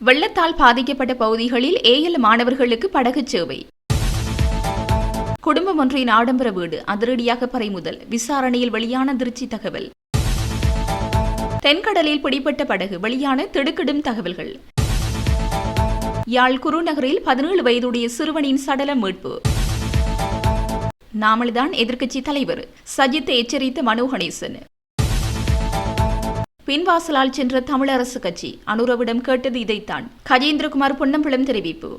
வெள்ளத்தால் பாதிக்கப்பட்ட பகுதிகளில் ஏஎல் மாணவர்களுக்கு படகு சேவை. குடும்பம் ஒன்றின் ஆடம்பர வீடு அதிரடியாக பறிமுதல் விசாரணையில் வெளியான திருச்சி தகவல். தென்கடலில் பிடிப்பட்ட படகு வெளியான திடுக்கிடும் தகவல்கள். யாழ் குருநகரில் பதினேழு வயதுடைய சிறுவனின் சடலம் மீட்பு. நாமல்தான் எதிர்க்கட்சி தலைவர் சஜித் எச்சரித்த மனோ கணேசன். பின்வாசலால் சென்ற தமிழரசு கட்சி. அனுரவிடம் கேட்டது இதைத்தான். கஜேந்திரகுமார் பொன்னம்பலம் தெரிவிப்பு.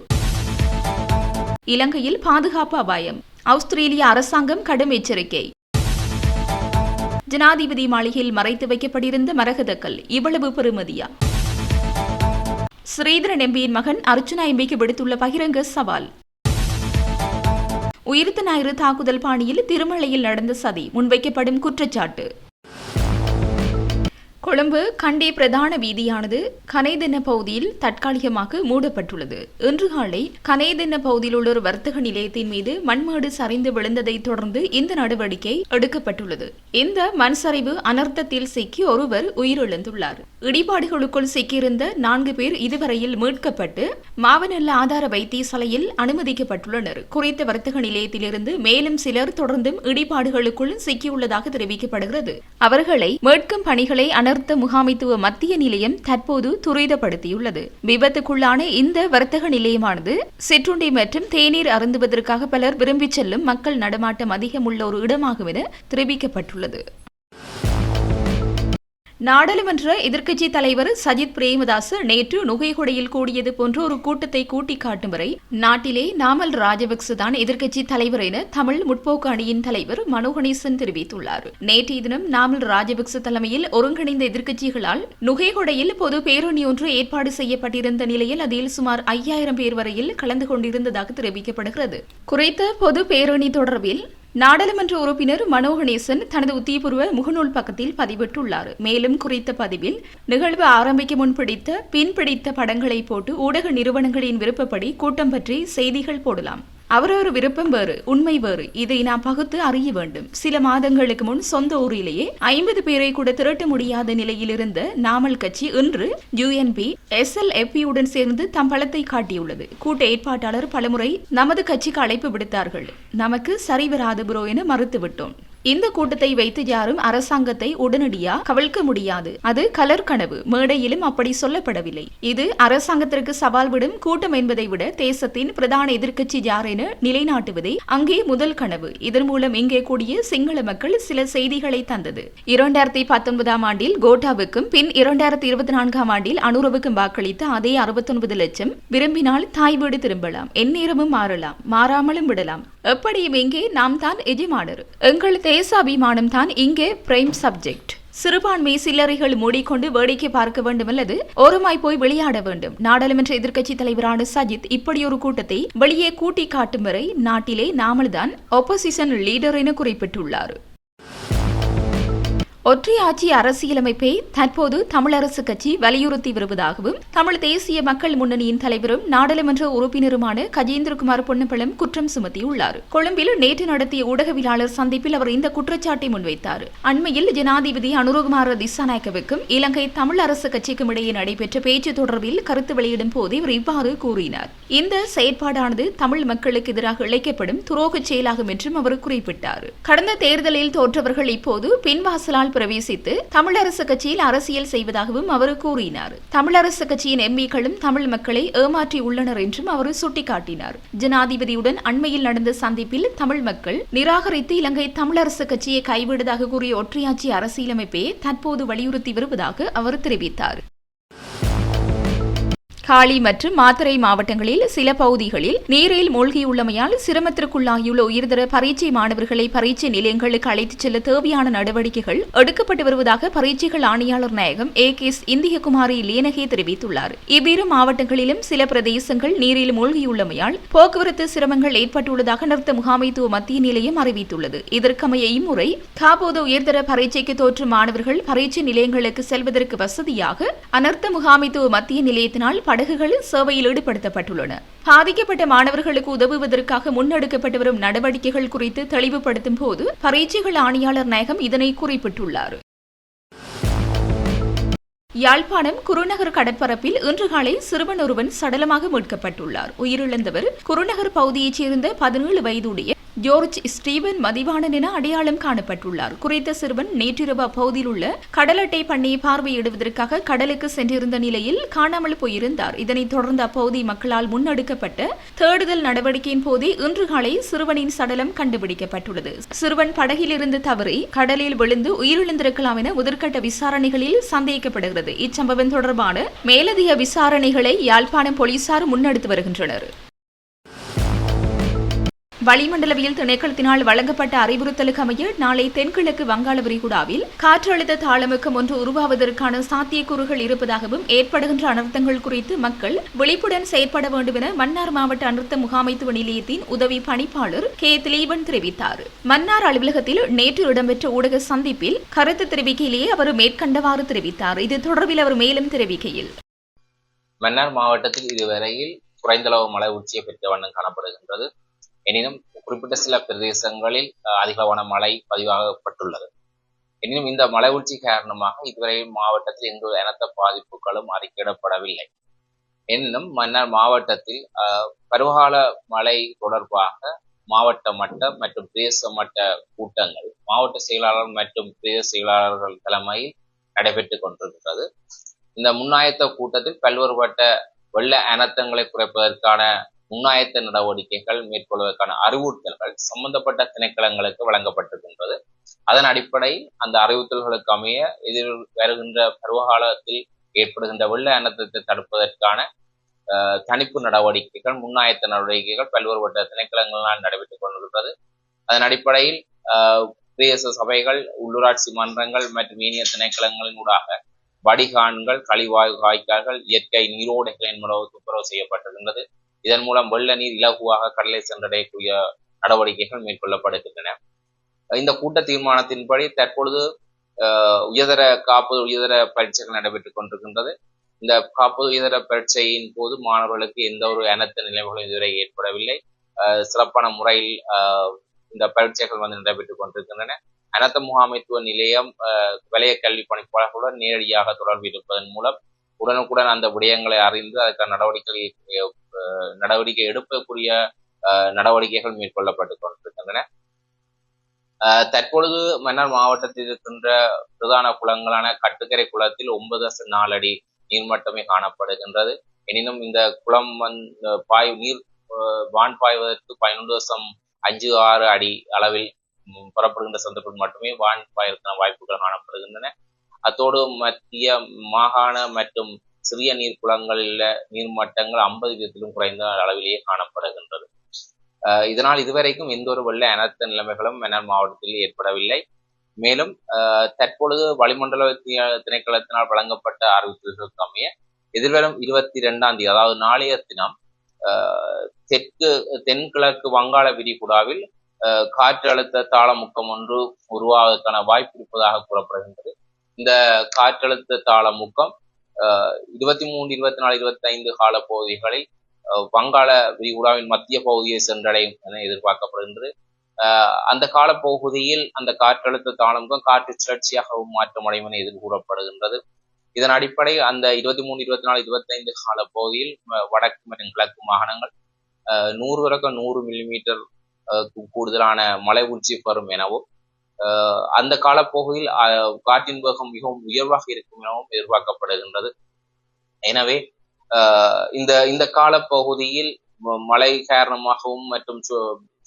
இலங்கையில் பாதுகாப்பு அபாயம். ஆஸ்திரேலிய அரசாங்கம் கடும் எச்சரிக்கை. ஜனாதிபதி மாளிகையில் மறைத்து வைக்கப்பட்டிருந்த மரகதக்கல் இவ்வளவு பெருமதியா ஸ்ரீதரன் எம்பியின் மகன் அர்ச்சுனா எம்பிக்கு விடுத்துள்ள பகிரங்க சவால். உயிர்த்த ஞாயிறு தாக்குதல் பாணியில் திருமலையில் நடந்த சதி முன்வைக்கப்படும் குற்றச்சாட்டு. கொழும்பு கண்டி பிரதான வீதியானது கனைதென்ன பகுதியில் தற்காலிகமாக மூடப்பட்டுள்ளது. இன்று காலை கனைதென்ன பகுதியில் உள்ள ஒரு வர்த்தக நிலையத்தின் மீது மண்மேடு சரிந்து விழுந்ததை தொடர்ந்து இந்த நடவடிக்கை எடுக்கப்பட்டுள்ளது. இந்த மண் சரிவு அனர்த்தத்தில் சிக்கி ஒருவர் உயிரிழந்துள்ளார். இடிபாடுகளுக்குள் சிக்கியிருந்த நான்கு பேர் இதுவரையில் மீட்கப்பட்டு மாவனல்ல ஆதார வைத்தியசாலையில் அனுமதிக்கப்பட்டுள்ளனர். குறித்த வர்த்தக நிலையத்திலிருந்து மேலும் சிலர் தொடர்ந்தும் இடிபாடுகளுக்குள் சிக்கியுள்ளதாக தெரிவிக்கப்படுகிறது. அவர்களை மீட்கும் பணிகளை அனர் அனர்த்த முகாமைத்துவ மத்திய நிலையம் தற்போது துரிதப்படுத்தியுள்ளது. விபத்துக்குள்ளான இந்த வர்த்தக நிலையமானது சிற்றுண்டி மற்றும் தேநீர் அருந்துவதற்காக பலர் விரும்பிச் செல்லும் மக்கள் நடமாட்டம் அதிகம் உள்ள ஒரு இடமாகும் என தெரிவிக்கப்பட்டுள்ளது. நாடாளுமன்ற எதிர்க்கட்சி தலைவர் சஜித் பிரேமதாஸ் நேற்று நுகைகொடையில் கூடியது போன்ற ஒரு கூட்டத்தை கூட்டி காட்டும் வரை நாட்டிலே நாமல் ராஜபக்ச தான் எதிர்க்கட்சி தலைவர் என தமிழ் முற்போக்கு அணியின் தலைவர் மனோகணேசன் தெரிவித்துள்ளார். நேற்றைய தினம் நாமல் ராஜபக்ச தலைமையில் ஒருங்கிணைந்த எதிர்க்கட்சிகளால் நுகைகொடையில் பொது பேரணி ஒன்று ஏற்பாடு செய்யப்பட்டிருந்த நிலையில் அதில் சுமார் ஐயாயிரம் பேர் வரையில் கலந்து கொண்டிருந்ததாக தெரிவிக்கப்படுகிறது. குறைத்த பொது பேரணி தொடர்பில் நாடாளுமன்ற உறுப்பினர் மனோகணேசன் தனது உத்தியபூர்வ முகநூல் பக்கத்தில் பதிவிட்டுள்ளார். மேலும் குறித்த பதிவில் நிகழ்வு ஆரம்பிக்க முன் பிடித்த பின் பிடித்த படங்களை போட்டு ஊடக நிறுவனங்களின் விருப்பப்படி கூட்டம் பற்றி செய்திகள் போடலாம். அவரவர் விருப்பம் வேறு உண்மை வேறு. இதை நாம் பகுத்து அறிய வேண்டும். சில மாதங்களுக்கு முன் சொந்த ஊரிலேயே ஐம்பது பேரை கூட திரட்ட முடியாத நிலையில் இருந்த நாமல் கட்சி இன்று யுஎன்பி எஸ் எல் எஃபியுடன் சேர்ந்து தம் பலத்தை காட்டியுள்ளது. கூட்ட ஏற்பாட்டாளர் பலமுறை நமது கட்சிக்கு அழைப்பு விடுத்தார்கள். நமக்கு சரிவராது புரோ என மறுத்துவிட்டோம். இந்த கூட்டத்தை வைத்து யாரும் அரசாங்கத்தை உடனடியா கவிழ்க்க முடியாது. அது கலர் கனவு. மேடையிலும் அப்படி சொல்லப்படவில்லை. இது அரசாங்கத்திற்கு சவால் விடும் கூட்டம் என்பதை விட தேசத்தின் பிரதான எதிர்க்கட்சி யார் என நிலைநாட்டுவதே அங்கே முதல் கனவு. இதன் மூலம் இங்கே கூடிய சிங்கள மக்கள் சில செய்திகளை தந்தது. இரண்டாயிரத்தி பத்தொன்பதாம் ஆண்டில் கோட்டாவுக்கும் பின் இரண்டாயிரத்தி இருபத்தி நான்காம் ஆண்டில் அனுரவுக்கும் வாக்களித்த அதே அறுபத்தொன்பது லட்சம் விரும்பினால் தாய் வீடு திரும்பலாம். எந்நேரமும் மாறலாம். மாறாமலும் விடலாம். எப்படியும் இங்கே நாம் தான் எஜமானர். எங்கள் தேச அபிமானம் தான் இங்கே பிரைம் சப்ஜெக்ட் சிறுபான்மை சில்லறைகள் மூடிக்கொண்டு வேடிக்கை பார்க்க வேண்டும் அல்லது ஓரமாய் போய் விளையாட வேண்டும். நாடாளுமன்ற எதிர்க்கட்சி தலைவரான சஜித் இப்படி ஒரு கூட்டத்தை வெளியே கூட்டி காட்டும் வரை நாட்டிலே நாமல்தான் ஒப்போசிஷன் லீடர் என குறிப்பிட்டுள்ளார். ஒற்றையாட்சி அரசியலமைப்பை தற்போது தமிழரசு கட்சி வலியுறுத்தி வருவதாகவும் தமிழ் தேசிய மக்கள் முன்னணியின் தலைவரும் நாடாளுமன்ற உறுப்பினருமான கஜேந்திரகுமார் பொன்னப்பழம் குற்றம் சுமத்தியுள்ளார். கொழும்பில் நேற்று நடத்திய ஊடகவியலாளர் சந்திப்பில் அவர் இந்த குற்றச்சாட்டை முன்வைத்தார். அண்மையில் ஜனாதிபதி அனுரகுமார திசாநாயக்கவுக்கும் இலங்கை தமிழ் அரசு கட்சிக்கும் இடையே நடைபெற்ற பேச்சு தொடர்பில் கருத்து வெளியிடும் போது இவர் இவ்வாறு கூறினார். இந்த செயற்பாடானது தமிழ் மக்களுக்கு எதிராக இழைக்கப்படும் துரோகச் செயலாகும் என்றும் அவர் குறிப்பிட்டார். கடந்த தேர்தலில் தோற்றவர்கள் இப்போது பின்வாசலால் பிரவேசித்து தமிழரசு கட்சியில் அரசியல் செய்வதாகவும் அவர் கூறினார். தமிழரசு கட்சியின் எம்பிக்களும் தமிழ் மக்களை ஏமாற்றி உள்ளனர் என்றும் அவர் சுட்டிக்காட்டினார். ஜனாதிபதியுடன் அண்மையில் நடந்த சந்திப்பில் தமிழ் மக்கள் நிராகரித்து இலங்கை தமிழரசு கட்சியை கைவிடுவதாக கூறிய ஒற்றையாட்சி அரசியலமைப்பே தற்போது வலியுறுத்தி வருவதாக அவர் தெரிவித்தார். காளி மற்றும் மாத்தறை மாவட்டங்களில் சில பகுதிகளில் நீரில் மூழ்கியுள்ளமையால் சிரமத்திற்குள்ளாகியுள்ள உயர்தர பரீட்சை மாணவர்களை பரீட்சை நிலையங்களுக்கு அழைத்துச் செல்ல தேவையான நடவடிக்கைகள் எடுக்கப்பட்டு வருவதாக பரீட்சைகள் ஆணையாளர் நாயகம் ஏ கே எஸ் இந்தியகுமாரி லேனகே தெரிவித்துள்ளார். இவ்விரு மாவட்டங்களிலும் சில பிரதேசங்கள் நீரில் மூழ்கியுள்ளமையால் போக்குவரத்து சிரமங்கள் ஏற்பட்டுள்ளதாக நிறுத்த முகாமைத்துவ மத்திய நிலையம் அறிவித்துள்ளது. இதற்கமைய இம்முறை காபோது உயர்தர பரீட்சைக்கு தோற்றும் மாணவர்கள் பரீட்சை நிலையங்களுக்கு செல்வதற்கு வசதியாக அனர்த்த முகாமைத்துவ மத்திய நிலையத்தினால் படகுகளில் சேவையில் ஈடுபடுத்தப்பட்டுள்ளன. பாதிக்கப்பட்ட மாணவர்களுக்கு உதவுவதற்காக முன்னெடுக்கப்பட்டு வரும் நடவடிக்கைகள் குறித்து தெளிவுபடுத்தும் போது பரீட்சைகள் ஆணையாளர் நாயகம் இதனை குறிப்பிட்டுள்ளார். யாழ்ப்பாணம் குருநகர் கடற்பரப்பில் இன்று காலை சிறுவன் ஒருவன் சடலமாக மீட்கப்பட்டுள்ளார். உயிரிழந்தவர் குருநகர் பகுதியைச் சேர்ந்த பதினேழு வயதுடைய ஜோர்ஜ் ஸ்டீவன் மதிவாணன் என அடையாளம் காணப்பட்டுள்ளார். குறித்த சிறுவன் நேற்றிரவு அப்பகுதியில் உள்ள கடல் அட்டை பண்ணையை பார்வையிடுவதற்காக கடலுக்கு சென்றிருந்த நிலையில் காணாமல் போயிருந்தார். இதனைத் தொடர்ந்து அப்பகுதி மக்களால் முன்னெடுக்கப்பட்ட தேடுதல் நடவடிக்கையின் போதே இன்று காலை சிறுவனின் சடலம் கண்டுபிடிக்கப்பட்டுள்ளது. சிறுவன் படகிலிருந்து தவறி கடலில் விழுந்து உயிரிழந்திருக்கலாம் என முதற்கட்ட விசாரணைகளில் சந்தேகிக்கப்படுகிறது இச்சம்பவம் தொடர்பான மேலதிக விசாரணைகளை யாழ்ப்பாணம் போலீசார் முன்னெடுத்து வருகின்றனர். வளிமண்டலவியல் திணைக்களத்தினால் வழங்கப்பட்ட அறிவுறுத்தலுக்கு அமைய நாளை தென்கிழக்கு வங்காள விரிகுடாவில் காற்றழுத்த தாளமுக்கம் ஒன்று உருவாவதற்கான சாத்தியக்கூறுகள் இருப்பதாகவும் ஏற்படுகின்ற அனர்த்தங்கள் குறித்து மக்கள் விழிப்புடன் செயற்பட வேண்டும் என மன்னார் மாவட்ட அனர்த்த முகாமைத்துவ நிலையத்தின் உதவி பணிப்பாளர் கே. திலீபன் தெரிவித்தார். மன்னார் அலுவலகத்தில் நேற்று இடம்பெற்ற ஊடக சந்திப்பில் கருத்து தெரிவிக்கையிலேயே அவர் மேற்கண்டவாறு தெரிவித்தார். இது தொடர்பில் அவர் மேலும் தெரிவிக்கையில். மன்னார் மாவட்டத்தில் இதுவரையில் குறைந்தளவு மழை உச்சியை பெற்ற வண்ணம் காணப்படுகின்றது. எனினும் குறிப்பிட்ட சில பிரதேசங்களில் அதிகளவான மழை பதிவாகப்பட்டுள்ளது. எனினும் இந்த மழை உச்சி காரணமாக இதுவரை மாவட்டத்தில் எந்த ஒரு பாதிப்புகளும் அறிக்கையிடப்படவில்லை. எனினும் மன்னர் மாவட்டத்தில் பருவகால மழை தொடர்பாக மாவட்ட மட்ட மற்றும் பிரதேச மட்ட கூட்டங்கள் மாவட்ட செயலாளர் மற்றும் பிரதேச செயலாளர்கள் தலைமையில் நடைபெற்றுக் கொண்டிருக்கிறது. இந்த முன்னாயத்த கூட்டத்தில் பல்வேறுபட்ட வெள்ள அனர்த்தங்களை குறைப்பதற்கான முன்னாயத்த நடவடிக்கைகள் மேற்கொள்வதற்கான அறிவுறுத்தல்கள் சம்பந்தப்பட்ட திணைக்களங்களுக்கு வழங்கப்பட்டிருக்கின்றது. அதன் அடிப்படையில் அந்த அறிவுறுத்தல்களுக்கு அமைய எதிர் வருகின்ற பருவகாலத்தில் ஏற்படுகின்ற வெள்ள அனர்த்தத்தை தடுப்பதற்கான தணிப்பு நடவடிக்கைகள் முன்னாயத்த நடவடிக்கைகள் பல்வேறுபட்ட திணைக்களங்களால் நடைபெற்றுக் கொண்டிருக்கிறது. அதன் அடிப்படையில் பிரதேச சபைகள் உள்ளூராட்சி மன்றங்கள் மற்றும் ஏனைய திணைக்களங்களின் ஊடாக வடிகான்கள் கழிவாயு காய்க்கால்கள் இயற்கை நீரோடைகள் என்பது துப்புரவு செய்யப்பட்டிருக்கின்றது. இதன் மூலம் வெள்ள நீர் இலகுவாக கடலை சென்றடையக்கூடிய நடவடிக்கைகள் மேற்கொள்ளப்படுகின்றன. இந்த கூட்ட தீர்மானத்தின்படி தற்பொழுது உயர்தர காப்பது உயர்தர பரீட்சைகள் நடைபெற்றுக் கொண்டிருக்கின்றது. இந்த காப்பது உயர்தர பரீட்சையின் போது மாணவர்களுக்கு எந்த ஒரு அனர்த்த நிலைமைகளும் இதுவரை ஏற்படவில்லை. சிறப்பான முறையில் இந்த பரீட்சைகள் வந்து நடைபெற்றுக் கொண்டிருக்கின்றன. அனர்த்த முகாமைத்துவ நிலையம் அஹ், வலய கல்வி பணிப்பாளர்களுடன் நேரடியாக தொடர்பு இருப்பதன் மூலம் உடனுக்குடன் அந்த விடயங்களை அறிந்து அதற்கான நடவடிக்கை நடவடிக்கை எடுக்கக்கூடிய அஹ், நடவடிக்கைகள் மேற்கொள்ளப்பட்டு கொண்டிருக்கின்றன. அஹ், தற்பொழுது மன்னார் மாவட்டத்தில் இருக்கின்ற பிரதான குளங்களான கட்டுக்கரை குளத்தில் ஒன்பது தசம் நாலு அடி நீர்மட்டமே காணப்படுகின்றது. எனினும் இந்த குளம் வந்து பாய் நீர் அஹ், வான் பாய்வதற்கு பதினொன்று தசம் அஞ்சு ஆறு அடி அளவில் புறப்படுகின்ற சந்தர்ப்பத்தில் மட்டுமே வான் பாய்வதற்கான வாய்ப்புகள் காணப்படுகின்றன. அத்தோடு மத்திய மாகாண மற்றும் சிறிய நீர் குளங்களில் நீர்மட்டங்கள் ஐம்பது வீதத்திலும் குறைந்த அளவிலேயே காணப்படுகின்றது. அஹ் இதனால் இதுவரைக்கும் எந்த ஒரு வெள்ள அனர்த்த நிலைமைகளும் மன்னர் மாவட்டத்தில் ஏற்படவில்லை. மேலும் தற்பொழுது வளிமண்டல திணைக்களத்தினால் வழங்கப்பட்ட அறிவித்தல்களுக்கு அமைய எதிர்வரும் இருபத்தி ரெண்டாம் தேதி அதாவது நாளைய தினம் தெற்கு தென்கிழக்கு வங்காள விரிகுடாவில் அஹ் காற்றழுத்த தாளமுக்கம் ஒன்று உருவாவதற்கான வாய்ப்பு இருப்பதாக கூறப்படுகின்றது. இந்த காற்றழுத்த தாளமுக்கம் இருபத்தி மூணு இருபத்தி நாலு இருபத்தி ஐந்து கால பகுதிகளை அஹ், வங்காள விரிகுடாவின் மத்திய பகுதியை சென்றடையும் என எதிர்பார்க்கப்படுகின்றது. அந்த காலப்பகுதியில் அந்த காற்றழுத்த தாளமுகம் காற்று சுழற்சியாகவும் மாற்றமடையும் என எதிர்கூறப்படுகின்றது. இதன் அடிப்படை அந்த இருபத்தி மூணு இருபத்தி நாலு இருபத்தி ஐந்து கால பகுதியில் வடக்கு மற்றும் கிழக்கு மாகாணங்கள் அஹ், நூறு தொடக்கம் நூறு மில்லிமீட்டர் கூடுதலான மழை உச்சி பெறும் எனவும் அந்த காலப்பகுதியில் காற்றின் வேகம் மிகவும் உயர்வாக இருக்கும் எனவும் எதிர்பார்க்கப்படுகின்றது. எனவே இந்த இந்த காலப்பகுதியில் பகுதியில் மழை காரணமாகவும் மற்றும்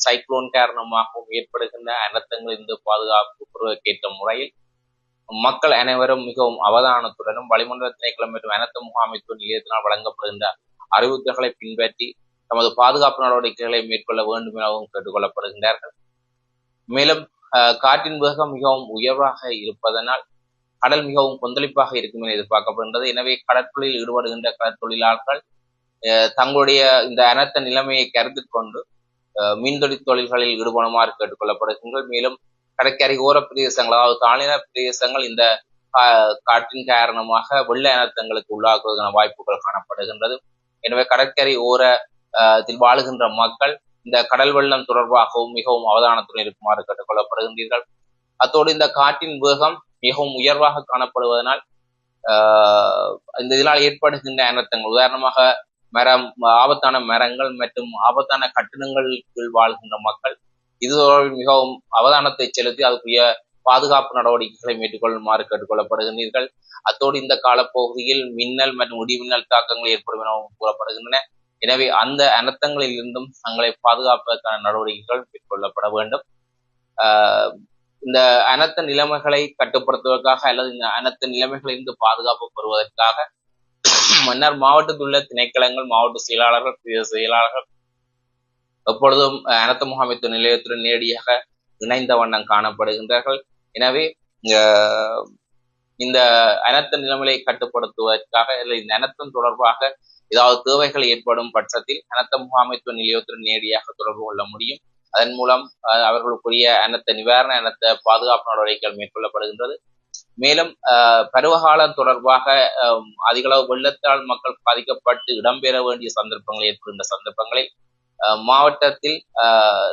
சைக்ளோன் காரணமாகவும் ஏற்படுகின்ற அனர்த்தங்களிலிருந்து பாதுகாப்பு கேட்ட முறையில் மக்கள் அனைவரும் மிகவும் அவதானத்துடனும் வளிமண்டல திணைக்களம் மற்றும் அனர்த்த முகாமைத்துவ நிலையத்தினால் வழங்கப்படுகின்ற அறிவுறுத்தல்களை பின்பற்றி தமது பாதுகாப்பு நடவடிக்கைகளை மேற்கொள்ள வேண்டும் எனவும் கேட்டுக்கொள்ளப்படுகின்றார்கள். மேலும் காற்றின் வேகம் மிகவும் உயர்வாக இருப்பதனால் கடல் மிகவும் கொந்தளிப்பாக இருக்கும் என எதிர்பார்க்கப்படுகின்றது. எனவே கடற்கொழில் ஈடுபடுகின்ற கடற்தொழிலாளர்கள் அஹ், தங்களுடைய இந்த அனர்த்த நிலைமையை கருத்தில் கொண்டு மீன்தொழி தொழில்களில் ஈடுபடுமாறு கேட்டுக்கொள்ளப்படுகின்றது மேலும் கடற்கரை ஓர பிரதேசங்கள் அதாவது தாழ்நில பிரதேசங்கள் இந்த காற்றின் காரணமாக வெள்ள அனர்த்தங்களுக்கு உள்ளாக்குவதற்கான வாய்ப்புகள் காணப்படுகின்றது. எனவே கடற்கரை ஓர அஹ், வாழுகின்ற மக்கள் இந்த கடல் வெள்ளம் தொடர்பாகவும் மிகவும் அவதானத்துடன் இருக்குமாறு கேட்டுக்கொள்ளப்படுகின்றீர்கள். அத்தோடு இந்த காற்றின் வேகம் மிகவும் உயர்வாக காணப்படுவதனால் ஆஹ் இந்த இதனால் ஏற்படுகின்ற அனர்த்தங்கள் உதாரணமாக மரம் ஆபத்தான மரங்கள் மற்றும் ஆபத்தான கட்டிடங்களுக்குள் வாழ்கின்ற மக்கள் இது மிகவும் அவதானத்தை செலுத்தி அதுக்குரிய பாதுகாப்பு நடவடிக்கைகளை மேற்கொள்ளுமாறு கேட்டுக்கொள்ளப்படுகின்றீர்கள். அத்தோடு இந்த காலப்பகுதியில் மின்னல் மற்றும் இடிமின்னல் தாக்கங்கள் ஏற்படும் எனவும் கூறப்படுகின்றன. எனவே அந்த அனர்த்தங்களில் இருந்தும் தங்களை பாதுகாப்பதற்கான நடவடிக்கைகள் மேற்கொள்ளப்பட வேண்டும். ஆஹ் இந்த அனர்த்த நிலைமைகளை கட்டுப்படுத்துவதற்காக அல்லது இந்த அனர்த்த நிலைமைகளிலிருந்து பாதுகாப்பு பெறுவதற்காக மன்னர் மாவட்டத்தில் உள்ள திணைக்களங்கள் மாவட்ட செயலாளர்கள் பிரதேச செயலாளர்கள் எப்பொழுதும் அஹ், அனர்த்த முகாமைத்துவ நிலையத்துடன் நேரடியாக இணைந்த வண்ணம் காணப்படுகின்றார்கள். எனவே அஹ், இந்த அனர்த்த நிலைமையை கட்டுப்படுத்துவதற்காக இல்லை இந்த அனர்த்தம் தொடர்பாக ஏதாவது தேவைகள் ஏற்படும் பட்சத்தில் அனர்த்த முகாமைத்துவ நிலையத்துடன் நேரடியாக தொடர்பு கொள்ள முடியும். அதன் மூலம் அவர்களுக்குரிய அனர்த்த நிவாரண அனர்த்த பாதுகாப்பு நடவடிக்கைகள் மேற்கொள்ளப்படுகின்றது. மேலும் அஹ், பருவகாலம் தொடர்பாக அஹ், அதிகளவு வெள்ளத்தால் மக்கள் பாதிக்கப்பட்டு இடம்பெற வேண்டிய சந்தர்ப்பங்கள் ஏற்படுகின்ற சந்தர்ப்பங்களில் அஹ், மாவட்டத்தில் அஹ்,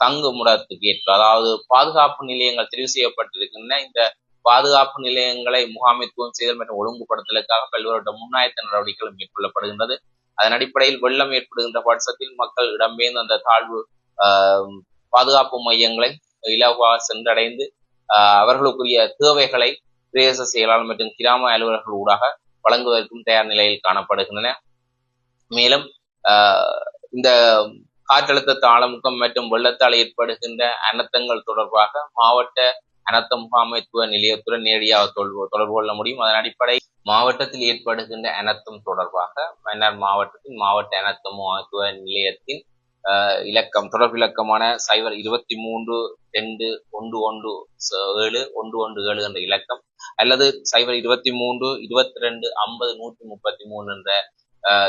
தங்குமிடத்துக்கு ஏற்ற அதாவது பாதுகாப்பு நிலையங்கள் தெரிவு செய்யப்பட்டிருக்கின்றன. இந்த பாதுகாப்பு நிலையங்களை முகாமைத்துவம் செய்தல் மற்றும் ஒழுங்குபடுத்தலுக்காக பல்வேறு முன்னாயத்த நடவடிக்கைகள் மேற்கொள்ளப்படுகின்றது. அதன் அடிப்படையில் வெள்ளம் ஏற்படுகின்ற பட்சத்தில் மக்கள் இடம்பெயர்ந்து அந்த தாழ்வு ஆஹ், பாதுகாப்பு மையங்களை இலவாக சென்றடைந்து ஆஹ், அவர்களுக்குரிய தேவைகளை பிரதேச செயலாளர் மற்றும் கிராம அலுவலர்கள் ஊடாக வழங்குவதற்கும் தயார் நிலையில் காணப்படுகின்றன. மேலும் இந்த காற்றழுத்த தாளமுக்கம் மற்றும் வெள்ளத்தால் ஏற்படுகின்ற அனர்த்தங்கள் தொடர்பாக மாவட்ட அனர்த்த முகாமைத்துவ நிலையத்துடன் நேரடியாக தொடர்பு தொடர்பு கொள்ள முடியும். அதன் அடிப்படை மாவட்டத்தில் ஏற்படுகின்ற அனர்த்தம் தொடர்பாக மன்னார் மாவட்டத்தின் மாவட்ட அனர்த்த முகாமைத்துவ நிலையத்தின் ஆஹ், இலக்கம் தொடர்பு இலக்கமான சைபர் இருபத்தி மூன்று ரெண்டு ஒன்று ஒன்று ஏழு ஒன்று ஒன்று ஏழு என்ற இலக்கம் அல்லது சைபர் இருபத்தி மூன்று இருபத்தி ரெண்டு ஐம்பது நூற்றி முப்பத்தி மூணு என்ற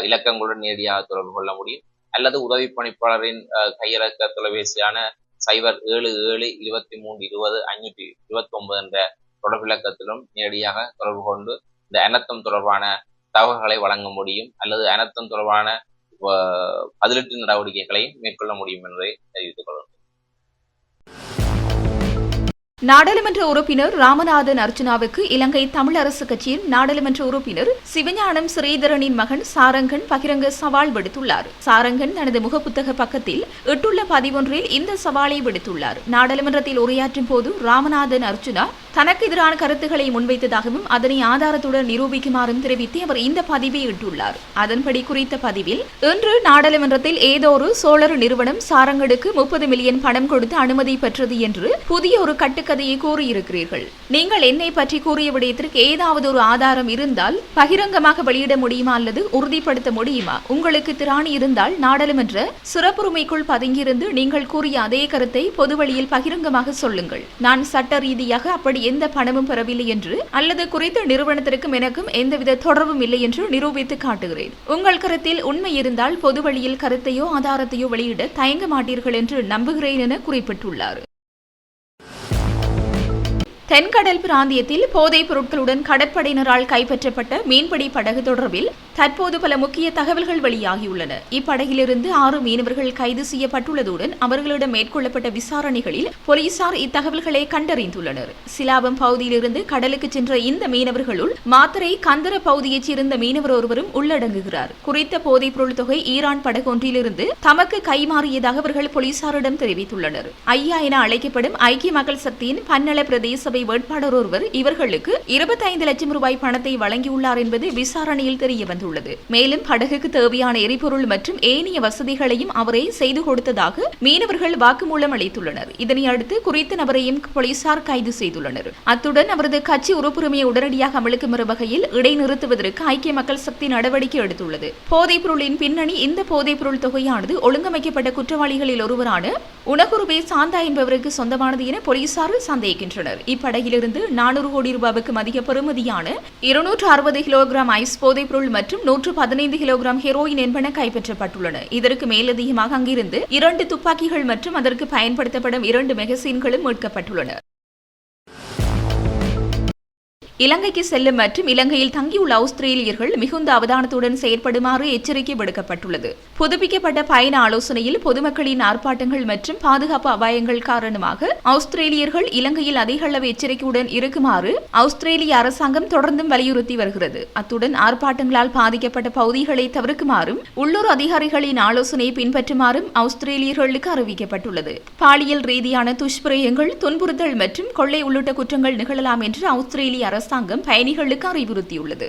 இலக்கங்களுடன் நேரடியாக தொடர்பு கொள்ள முடியும். அல்லது உதவி பணிப்பாளரின் கையடக்க தொலைபேசியான சைபர் ஏழு ஏழு இருபத்தி மூன்று இருபது ஐநூற்றி இருபத்தி ஒன்பது என்ற தொடர்பு இலக்கத்திலும் நேரடியாக தொடர்பு கொண்டு இந்த அனர்த்தம் தொடர்பான தகவல்களை வழங்க முடியும் அல்லது அனர்த்தம் தொடர்பான பதிலீட்டு நடவடிக்கைகளை மேற்கொள்ள முடியும் என்பதை தெரிவித்துக் கொள்கிறேன். நாடாளுமன்ற உறுப்பினர் ராமநாதன் அர்ச்சுனாவுக்கு இலங்கை தமிழ் அரசு கட்சியின் நாடாளுமன்ற உறுப்பினர் சிவஞானம் ஸ்ரீதரனின் மகன் சாரங்கன் பகிரங்க சவால் விடுத்துள்ளார். சாரங்கன் தனது முகப்புத்தக பக்கத்தில் இட்டுள்ள பதிவொன்றில் இந்த சவாலை விடுத்துள்ளார். நாடாளுமன்றத்தில் உரையாற்றும் போது ராமநாதன் அர்ச்சுனா தனக்கு எதிரான கருத்துக்களை முன்வைத்ததாகவும் அதனை ஆதாரத்துடன் நிரூபிக்குமாறும் தெரிவித்து அவர் இந்த பதிவை இட்டுள்ளார். அதன்படி குறித்த பதிவில் இன்று நாடாளுமன்றத்தில் ஏதோ ஒரு சோழர் நிறுவனம் சாரங்கனுக்கு முப்பது மில்லியன் பணம் கொடுத்து அனுமதி பெற்றது என்று புதிய ஒரு கட்டுக்க கட்டுக்கதையை கூறியிருக்கிறீர்கள். நீங்கள் என்னை பற்றி கூறிய விடயத்திற்கு ஏதாவது ஒரு ஆதாரம் இருந்தால் பகிரங்கமாக வெளியிட முடியுமா அல்லது உறுதிப்படுத்த முடியுமா? உங்களுக்கு திராணி இருந்தால் நாடாளுமன்ற சிறப்புரிமைக்குள் பதுங்கியிருந்து நீங்கள் கூறிய அதே கருத்தை பொதுவழியில் பகிரங்கமாக சொல்லுங்கள். நான் சட்ட ரீதியாக அப்படி எந்த பணமும் பெறவில்லை என்று அல்லது குறித்த நிறுவனத்திற்கும் எனக்கும் எந்தவித தொடர்பும் இல்லை என்று நிரூபித்து காட்டுகிறேன். உங்கள் கருத்தில் உண்மை இருந்தால் பொதுவழியில் கருத்தையோ ஆதாரத்தையோ வெளியிட தயங்க மாட்டீர்கள் என்று நம்புகிறேன் என குறிப்பிட்டுள்ளார். தென்கடல் பிராந்தியத்தில் போதைப் பொருட்களுடன் கடற்படையினரால் கைப்பற்றப்பட்ட மீன்பிடி படகு தொடர்பில் தற்போது பல முக்கிய தகவல்கள் வெளியாகியுள்ளன. இப்படகிலிருந்து ஆறு மீனவர்கள் கைது செய்யப்பட்டுள்ளதுடன் அவர்களிடம் மேற்கொள்ளப்பட்ட விசாரணைகளில் போலீசார் இத்தகவல்களை கண்டறிந்துள்ளனர். சிலாபம் பகுதியிலிருந்து கடலுக்கு சென்ற இந்த மீனவர்களுள் மாத்தரை கந்தர பகுதியைச் சேர்ந்த மீனவர் ஒருவரும் உள்ளடங்குகிறார். குறித்த போதைப் பொருள் தொகை ஈரான் படகு ஒன்றிலிருந்து தமக்கு கைமாறியதாக அவர்கள் போலீசாரிடம் தெரிவித்துள்ளனர். ஐயா என அழைக்கப்படும் ஐக்கிய மக்கள் சக்தியின் பன்னல பிரதேச சபை வேட்பாளர் ஒருவர் இவர்களுக்கு இருபத்தைந்து லட்சம் ரூபாய் பணத்தை வழங்கியுள்ளார் என்பது விசாரணையில் தெரிய வந்துள்ளது. மேலும் படகுக்கு தேவையான எரிபொருள் மற்றும் ஏனைய வசதிகளையும் அவரே செய்து கொடுத்ததாக மீனவர்கள் வாக்குமூலம் அளித்துள்ளனர். இதனை அடுத்து குறித்த நபரையும் போலீசார் கைது செய்துள்ளனர். அத்துடன் அவரது கட்சி உறுப்புரிமையை உடனடியாக அமலுக்கு வரும் வகையில் இடைநிறுத்துவதற்கு ஐக்கிய மக்கள் சக்தி நடவடிக்கை எடுத்துள்ளது. போதைப் பொருளின் பின்னணி இந்த போதைப் பொருள் தொகையானது ஒழுங்கமைக்கப்பட்ட குற்றவாளிகளில் ஒருவரான உணகுருபே சாந்தா என்பவருக்கு சொந்தமானது என போலீசார் சந்தேகிக்கின்றனர். கடையிலிருந்து நானூறு கோடி ரூபாய்க்கும் அதிக பெறுமதியான இருநூற்று அறுபது கிலோகிராம் ஐஸ் போதைப் பொருள் மற்றும் நூற்று பதினைந்து கிலோகிராம் ஹெரோயின் என்பன கைப்பற்றப்பட்டுள்ளன. இதற்கு மேலதிகமாக அங்கிருந்து இரண்டு துப்பாக்கிகள் மற்றும் அதற்கு பயன்படுத்தப்படும் இரண்டு மெகசீன்களும் மீட்கப்பட்டுள்ளன. இலங்கைக்கு செல்லும் மற்றும் இலங்கையில் தங்கியுள்ள ஆஸ்திரேலியர்கள் மிகுந்த அவதானத்துடன் செயற்படுமாறு எச்சரிக்கை விடுக்கப்பட்டுள்ளது. புதுப்பிக்கப்பட்ட பயண ஆலோசனையில் பொதுமக்களின் ஆர்ப்பாட்டங்கள் மற்றும் பாதுகாப்பு அபாயங்கள் காரணமாக ஆஸ்திரேலியர்கள் இலங்கையில் அதிக அளவு எச்சரிக்கையுடன் இருக்குமாறு ஆஸ்திரேலிய அரசாங்கம் தொடர்ந்தும் வலியுறுத்தி வருகிறது. அத்துடன் ஆர்ப்பாட்டங்களால் பாதிக்கப்பட்ட பகுதிகளை தவிர்க்குமாறும் உள்ளூர் அதிகாரிகளின் ஆலோசனையை பின்பற்றுமாறும் ஆஸ்திரேலியர்களுக்கு அறிவிக்கப்பட்டுள்ளது. பாலியல் ரீதியான துஷ்பிரயங்கள் துன்புறுத்தல் மற்றும் கொள்ளை உள்ளிட்ட குற்றங்கள் நிகழலாம் என்று ஆஸ்திரேலிய அரசாங்கம் பயணிகளுக்கு அறிவுறுத்தியுள்ளது.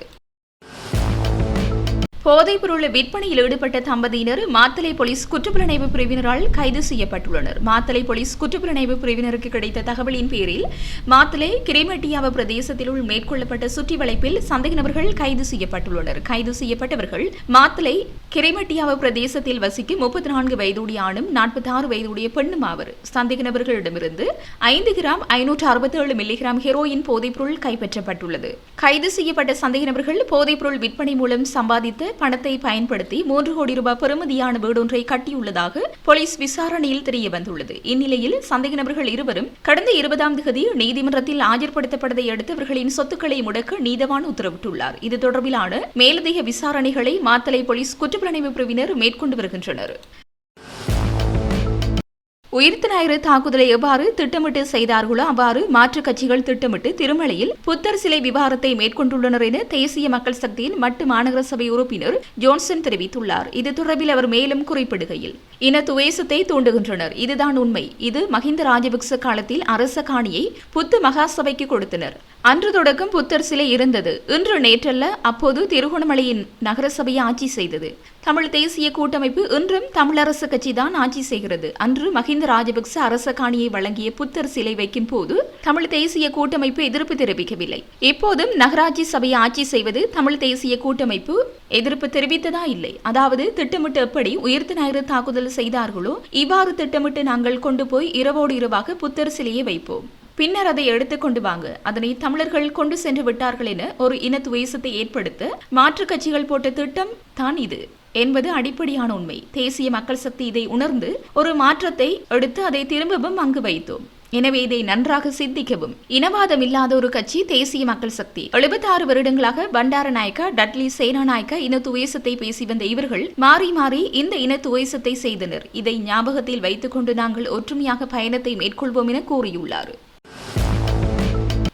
போதைப்பொருள் விற்பனையில் ஈடுபட்ட தம்பதியினர் மாத்தலை போலீஸ் குற்றப்புலனாய்வு பிரிவினரால் கைது செய்யப்பட்டுள்ளனர். மாத்தலை போலீஸ் குற்றப்புலனாய்வு பிரிவினருக்கு கிடைத்த தகவலின் பேரில் மாத்தலை கிரிமட்டியாவ பிரதேசத்திலுள் மேற்கொள்ளப்பட்ட சுற்றி வளைப்பில் சந்தேக நபர்கள் கைது செய்யப்பட்டுள்ளனர். கைது செய்யப்பட்டவர்கள் மாத்தலை கிரைமட்டியாவ பிரதேசத்தில் வசிக்கும் முப்பத்தி நான்கு வயதுடைய ஆணும் நாற்பத்தி ஆறு வயதுடைய பெண்ணும் ஆவர். சந்தேக நபர்களிடமிருந்து ஐந்து கிராம் ஐநூற்று அறுபத்தி ஏழு மில்லிகிராம் ஹெரோயின் போதைப்பொருள் கைப்பற்றப்பட்டுள்ளது. கைது செய்யப்பட்ட சந்தேக நபர்கள் போதைப்பொருள் விற்பனை மூலம் சம்பாதித்த பணத்தை பயன்படுத்தி மூன்று கோடி ரூபாய் பெறுமதியான வீடொன்றை கட்டியுள்ளதாக போலீஸ் விசாரணையில் தெரிய வந்துள்ளது இந்நிலையில் சந்தேக நபர்கள் இருவரும் கடந்த இருபதாம் தேதி நீதிமன்றத்தில் ஆஜர்படுத்தப்பட்டதை அடுத்து இவர்களின் சொத்துக்களை முடக்க நீதவான் உத்தரவிட்டுள்ளார். இது தொடர்பிலான மேலதிக விசாரணைகளை மாத்தலை போலீஸ் குற்றப்புலனாய்வு பிரிவினர் மேற்கொண்டு வருகின்றனர். உயிர்த்த ஞாயிறு தாக்குதலை எவ்வாறு திட்டமிட்டு செய்தார்களோ அவ்வாறு மாற்றுக் கட்சிகள் திட்டமிட்டு திருமலையில் புத்தர் சிலை விவகாரத்தை மேற்கொண்டுள்ளனர் என தேசிய மக்கள் சக்தியின் மட்டு மாநகர சபை உறுப்பினர் ஜோன்சன் தெரிவித்துள்ளார். இது தொடர்பில் அவர் மேலும் குறிப்பிடுகையில் இன துவேசத்தை தூண்டுகின்றனர். இதுதான் உண்மை. இது மஹிந்த ராஜபக்ச காலத்தில் அரச காணியை புத்து மகாசபைக்கு கொடுத்தனர். அன்று தொடக்கம் புத்தர் சிலை இருந்தது. இன்று நேற்றல்ல அப்போது திருகோணமலையின் நகரசபையை ஆட்சி செய்தது. தமிழ் தேசிய கூட்டமைப்பு இன்றும் தமிழரசு கட்சிதான் ஆட்சி செய்கிறது. அன்று மஹிந்த ராஜபக்ச அரச காணியை வழங்கிய புத்தர் சிலை வைக்கும் போது தமிழ் தேசிய கூட்டமைப்பு எதிர்ப்பு தெரிவிக்கவில்லை. இப்போதும் நகராட்சி சபையை ஆட்சி செய்வது தமிழ் தேசிய கூட்டமைப்பு எதிர்ப்பு தெரிவித்ததா இல்லை. அதாவது திட்டமிட்டு எப்படி உயிர்த்த நகரு தாக்குதல் செய்தார்களோ இவ்வாறு திட்டமிட்டு நாங்கள் கொண்டு போய் இரவோடு இரவாக புத்தர் சிலையை வைப்போம். பின்னர் அதை எடுத்து கொண்டு வாங்க. அதனை தமிழர்கள் கொண்டு சென்று விட்டார்கள் என ஒரு இனத்துவேசத்தை ஏற்படுத்த மாற்றுக் கட்சிகள் போட்ட திட்டம் தான் இது என்பது அடிப்படையான உண்மை. தேசிய மக்கள் சக்தி இதை உணர்ந்து ஒரு மாற்றத்தை எடுத்து அதை திரும்பவும் அங்கு வைத்தோம். எனவே இதை நன்றாக சிந்திக்கவும். இனவாதம் இல்லாத ஒரு கட்சி தேசிய மக்கள் சக்தி. எழுபத்தாறு வருடங்களாக பண்டாரநாயக்கா டட்லி சேனாநாயக்கா இனத்துவேசத்தை பேசி வந்த இவர்கள் மாறி மாறி இந்த இன துவேசத்தை செய்தனர். இதை ஞாபகத்தில் வைத்துக்கொண்டு நாங்கள் ஒற்றுமையாக பயணத்தை மேற்கொள்வோம் என கூறியுள்ளார்.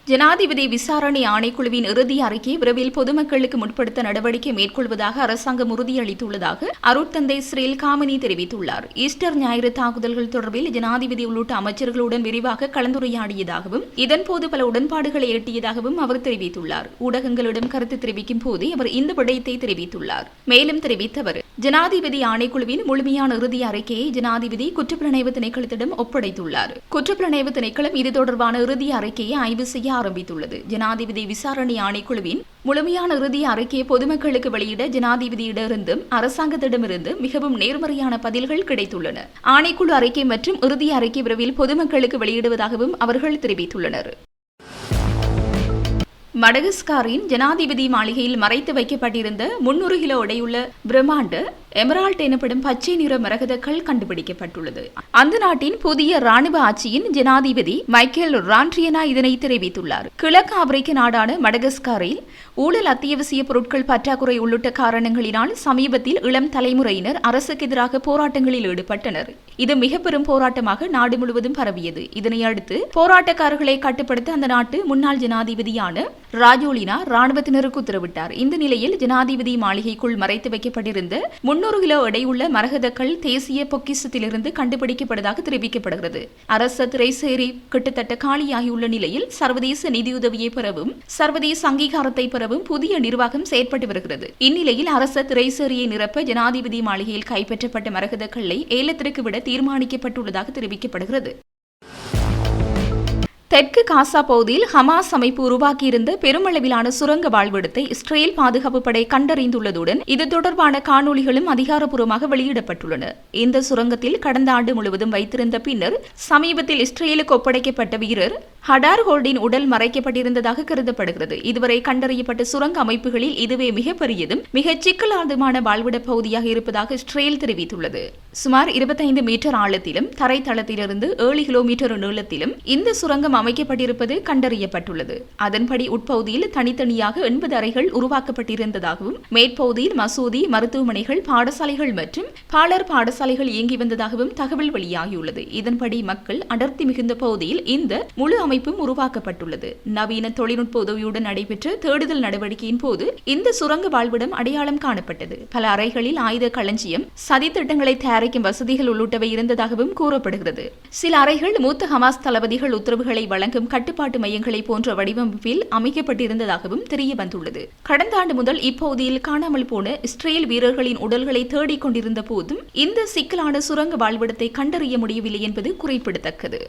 ஜனாதிபதி விசாரணை ஆணைக்குழுவின் இறுதி அறிக்கை விரைவில் பொதுமக்களுக்கு முற்படுத்த நடவடிக்கை மேற்கொள்வதாக அரசாங்கம் உறுதியளித்துள்ளதாக அருட்தந்தை ஸ்ரீல் காமினி தெரிவித்துள்ளார். ஈஸ்டர் ஞாயிறு தாக்குதல்கள் தொடர்பில் ஜனாதிபதி உள்ளிட்ட அமைச்சர்களுடன் விரிவாக கலந்துரையாடியதாகவும் இதன்போது பல உடன்பாடுகளை எட்டியதாகவும் அவர் தெரிவித்துள்ளார். ஊடகங்களிடம் கருத்து தெரிவிக்கும் போதே அவர் இந்த விடயத்தை தெரிவித்துள்ளார். மேலும் தெரிவித்த அவர் ஜனாதிபதி ஆணைக்குழுவின் முழுமையான இறுதி அறிக்கையை ஜனாதிபதி குற்றப்புலனாய்வு திணைக்களத்திடம் ஒப்படைத்துள்ளார். குற்றப்புலனாய்வு திணைக்களம் இது தொடர்பான இறுதி அறிக்கையை ஆய்வு செய்ய ஆரம்பித்துள்ளது. ஜனாதிபதி விசாரணை ஆணைக்குழுவின் முழுமையான இறுதி அறிக்கையை பொதுமக்களுக்கு வெளியிட ஜனாதிபதியிடமிருந்தும் அரசாங்கத்திடமிருந்தும் மிகவும் நேர்மறையான பதில்கள் கிடைத்துள்ளன. ஆணைக்குழு அறிக்கை மற்றும் இறுதி அறிக்கை விரைவில் பொதுமக்களுக்கு வெளியிடுவதாகவும் அவர்கள் தெரிவித்துள்ளனர். மடகஸ்காரின் ஜனாதிபதி மாளிகையில் மறைத்து வைக்கப்பட்டிருந்த முன்னூறு கிலோ உடையுள்ள பிரம்மாண்ட எமரால்ட் எனப்படும் பச்சை நிற மரகதக்கல் கண்டுபிடிக்கப்பட்டுள்ளது. அந்த நாட்டின் புதிய ராணுவ ஆட்சியின் ஜனாதிபதி மைக்கேல் ரான்ட்ரியனா இதனை தெரிவித்துள்ளார். கிழக்கு ஆப்பிரிக்க நாடான மடகஸ்காரில் ஊழல் அத்தியாவசிய பொருட்கள் பற்றாக்குறை உள்ளிட்ட காரணங்களினால் சமீபத்தில் இளம் தலைமுறையினர் அரசுக்கு எதிராக போராட்டங்களில் ஈடுபட்டனர். இது மிக பெரும் போராட்டமாக நாடு முழுவதும் பரவியது. இதனை அடுத்து போராட்டக்காரர்களை கட்டுப்படுத்த அந்த நாட்டு முன்னாள் ஜனாதிபதியான ராஜோலினா ராணுவத்தினருக்கு உத்தரவிட்டார். இந்த நிலையில் ஜனாதிபதி மாளிகைக்குள் மறைத்து வைக்கப்பட்டிருந்த முன் முன்னூறு கிலோ எடையுள்ள மரகதக்கள் தேசிய பொக்கிசத்திலிருந்து கண்டுபிடிக்கப்படுவதாக தெரிவிக்கப்படுகிறது. அரச திரைசேரி கிட்டத்தட்ட காலியாகியுள்ள நிலையில் சர்வதேச நிதியுதவியை பெறவும் சர்வதேச அங்கீகாரத்தை பெறவும் புதிய நிர்வாகம் செயற்பட்டு வருகிறது. இந்நிலையில் அரச திரைசேரியை நிரப்ப ஜனாதிபதி மாளிகையில் கைப்பற்றப்பட்ட மரகதக்கல்லை ஏலத்திற்கு விட தீர்மானிக்கப்பட்டுள்ளதாக தெரிவிக்கப்படுகிறது. தெற்கு காசா பகுதியில் ஹமாஸ் அமைப்பு உருவாக்கியிருந்த பெருமளவிலான சுரங்க வாழ்விடத்தை இஸ்ரேல் பாதுகாப்பு படை கண்டறிந்துள்ளதுடன் இது தொடர்பான காணொலிகளும் அதிகாரப்பூர்வமாக வெளியிடப்பட்டுள்ளன. இந்த சுரங்கத்தில் கடந்த ஆண்டு முழுவதும் வைத்திருந்த பின்னர் சமீபத்தில் இஸ்ரேலுக்கு ஒப்படைக்கப்பட்ட வீரர் ஹடார் ஹோல்டின் உடல் மறைக்கப்பட்டிருந்ததாக கருதப்படுகிறது. இதுவரை கண்டறியப்பட்ட சுரங்க அமைப்புகளில் இதுவே மிகப்பெரியதும் மிகச் சிக்கலானதுமான வாழ்விட பகுதியாக இருப்பதாக இஸ்ரேல் தெரிவித்துள்ளது. சுமார் இருபத்தைந்து மீட்டர் ஆழத்திலும் தரைத்தளத்திலிருந்து ஏழு கிலோமீட்டர் நீளத்திலும் இந்த சுரங்கம் அமைக்கப்பட்டிருப்பது கண்டறியப்பட்டுள்ளது. அதன்படி உட்பகுதியில் தனித்தனியாக எண்பது அறைகள் உருவாக்கப்பட்டிருந்ததாகவும் மேற்பகுதியில் மசூதி மருத்துவமனைகள் பாடசாலைகள் மற்றும் பாலர் பாடசாலைகள் இயங்கி வந்ததாகவும் தகவல் வெளியாகியுள்ளது. இதன்படி மக்கள் அடர்த்தி மிகுந்த பகுதியில் இந்த முழு அமைப்பும் உருவாக்கப்பட்டுள்ளது. நவீன தொழில்நுட்ப உதவியுடன் நடைபெற்ற தேடுதல் நடவடிக்கையின் போது இந்த சுரங்க வாழ்விடம் அடையாளம் காணப்பட்டது. பல அறைகளில் ஆயுத களஞ்சியம் சதித்திட்டங்களை தயாரிக்கும் வசதிகள் உள்ளிட்டவை இருந்ததாகவும் கூறப்படுகிறது. சில அறைகள் மூத்த ஹமாஸ் தளபதிகள் உத்தரவுகளை வழங்கும் கட்டுப்பாட்டு மையங்களை போன்ற வடிவமைப்பில் அமைக்கப்பட்டிருந்ததாகவும் தெரிய வந்துள்ளது கடந்த ஆண்டு முதல் இப்பகுதியில் காணாமல் போன இஸ்ரேல் வீரர்களின் உடல்களை தேடிக் கொண்டிருந்த போதும் இந்த சிக்கலான சுரங்க வாழ்விடத்தை கண்டறிய முடியவில்லை என்பது குறிப்பிடத்தக்கது.